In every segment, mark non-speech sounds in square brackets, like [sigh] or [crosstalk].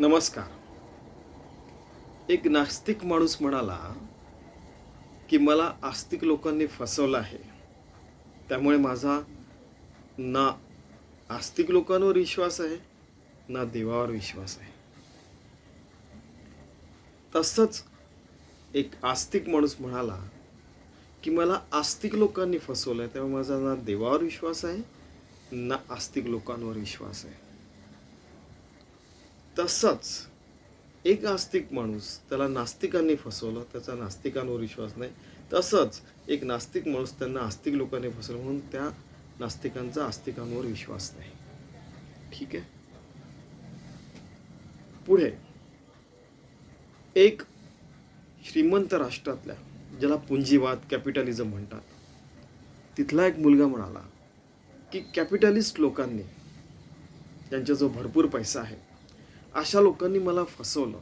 नमस्कार. एक नास्तिक माणूस म्हणाला की मला आस्तिक लोकांनी फसवलं आहे. त्यामुळे माझा ना आस्तिक लोकांवर विश्वास आहे ना देवावर विश्वास आहे. तसंच एक आस्तिक माणूस म्हणाला की मला आस्तिक लोकांनी फसवलं आहे त्यामुळे माझा ना देवावर विश्वास आहे ना आस्तिक लोकांवर विश्वास आहे. तसंच एक आस्तिक माणूस त्याला नास्तिकांनी फसवलं त्याचा नास्तिकांवर विश्वास नाही. तसंच एक नास्तिक माणूस त्यांना आस्तिक लोकांनी फसवलं म्हणून त्या नास्तिकांचा आस्तिकांवर विश्वास नाही. ठीक आहे? पुढे. एक श्रीमंत राष्ट्रातल्या ज्याला पुंजीवाद कॅपिटलिझम म्हणतात. तिथला एक मुलगा म्हणाला की कॅपिटलिस्ट लोकांनी त्यांचा जो भरपूर पैसा आहे. अशा लोकांनी मला फसवलं.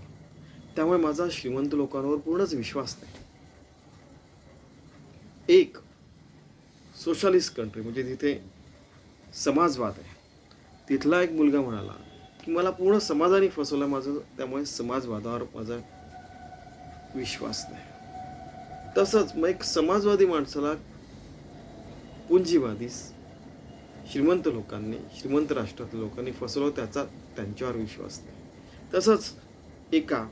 त्यामुळे माझा श्रीमंत लोकांवर पूर्णच विश्वास नाही. एक सोशालिस्ट कंट्री म्हणजे तिथे समाजवाद आहे. तिथला एक मुलगा म्हणाला की मला पूर्ण समाजाने फसवलं माझं त्यामुळे समाजवादावर माझा विश्वास नाही. तसंच मग एक समाजवादी माणसाला पुंजीवादीस श्रीमंत लोकांनी श्रीमंत राष्ट्रातल्या लोकांनी फसवलं त्याचा त्यांच्यावर विश्वास नाही. तसंच एका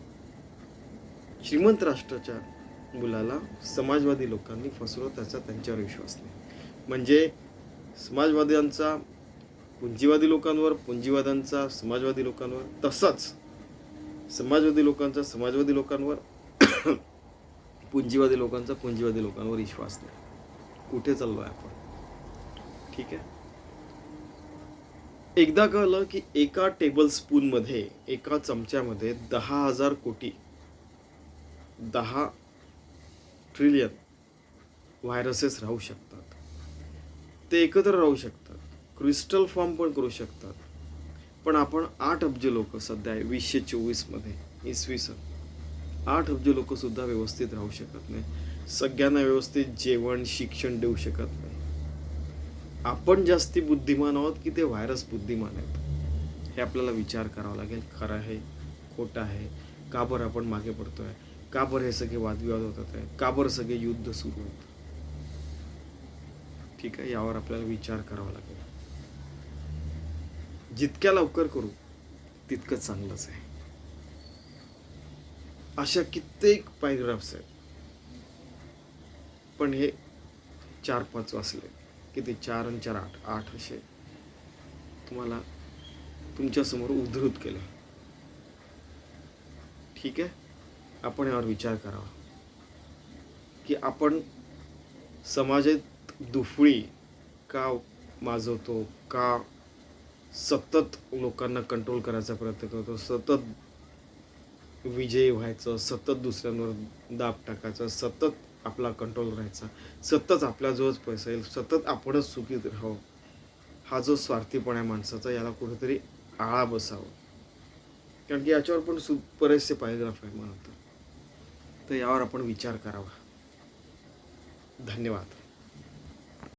श्रीमंत राष्ट्राच्या मुलाला समाजवादी लोकांनी फसवलं त्याचा त्यांच्यावर विश्वास नाही. म्हणजे समाजवाद्यांचा पुंजीवादी लोकांवर पुंजीवाद्यांचा समाजवादी लोकांवर तसंच समाजवादी लोकांचा समाजवादी लोकांवर [coughs] पुंजीवादी लोकांचा पुंजीवादी लोकांवर विश्वास नाही. कुठे चाललो आहे आपण? ठीक आहे? एकदा कळलं की एका टेबल स्पूनमध्ये एका चमच्यामध्ये दहा हजार कोटी दहा ट्रिलियन व्हायरसेस राहू शकतात. ते एकत्र राहू शकतात. क्रिस्टल फॉर्म पण करू शकतात. पण आपण आठ अब्ज लोक सध्या वीसशे चोवीसमध्ये इसवी सन आठ अब्ज लोकसुद्धा व्यवस्थित राहू शकत नाही. सगळ्यांना व्यवस्थित जेवण शिक्षण देऊ शकत नाही. आपण जास्ती बुद्धिमान आहोत की ते व्हायरस बुद्धिमान आहेत. हे आपल्याला विचार करावा लागेल खरं आहे खोटं आहे का बरं आपण मागे पडतो आहे का बरं हे सगळे वादविवाद होतात आहे का बरं सगळे युद्ध सुरू होत ठीक आहे यावर आपल्याला विचार करावा लागेल. जितक्या लवकर करू तितकं चांगलंच आहे. अशा कित्येक पॅरेग्राफ्स आहेत. पण हे चार पाच वाचले किती? चार आणि चार आठ. आठ असे. तुम्हाला तुमच्यासमोर उद्धृत केले. ठीक आहे? आपण यावर विचार करावा. की आपण समाजात दुफळी का माजवतो? का सतत लोकांना कंट्रोल करायचा प्रयत्न करतो? सतत विजयी व्हायचं? सतत दुसऱ्यांवर दाब टाकायचा? सतत आपला कंट्रोल राहायचा. सतत आपल्याजवळच पैसा येईल. सतत आपणच सुखीत राहावं. हा जो स्वार्थीपणा आहे माणसाचा याला कुठेतरी आळा बसावं. कारण की याच्यावर पण सु बरेचसे पॅरेग्राफ आहे मला तर यावर आपण विचार करावा. धन्यवाद.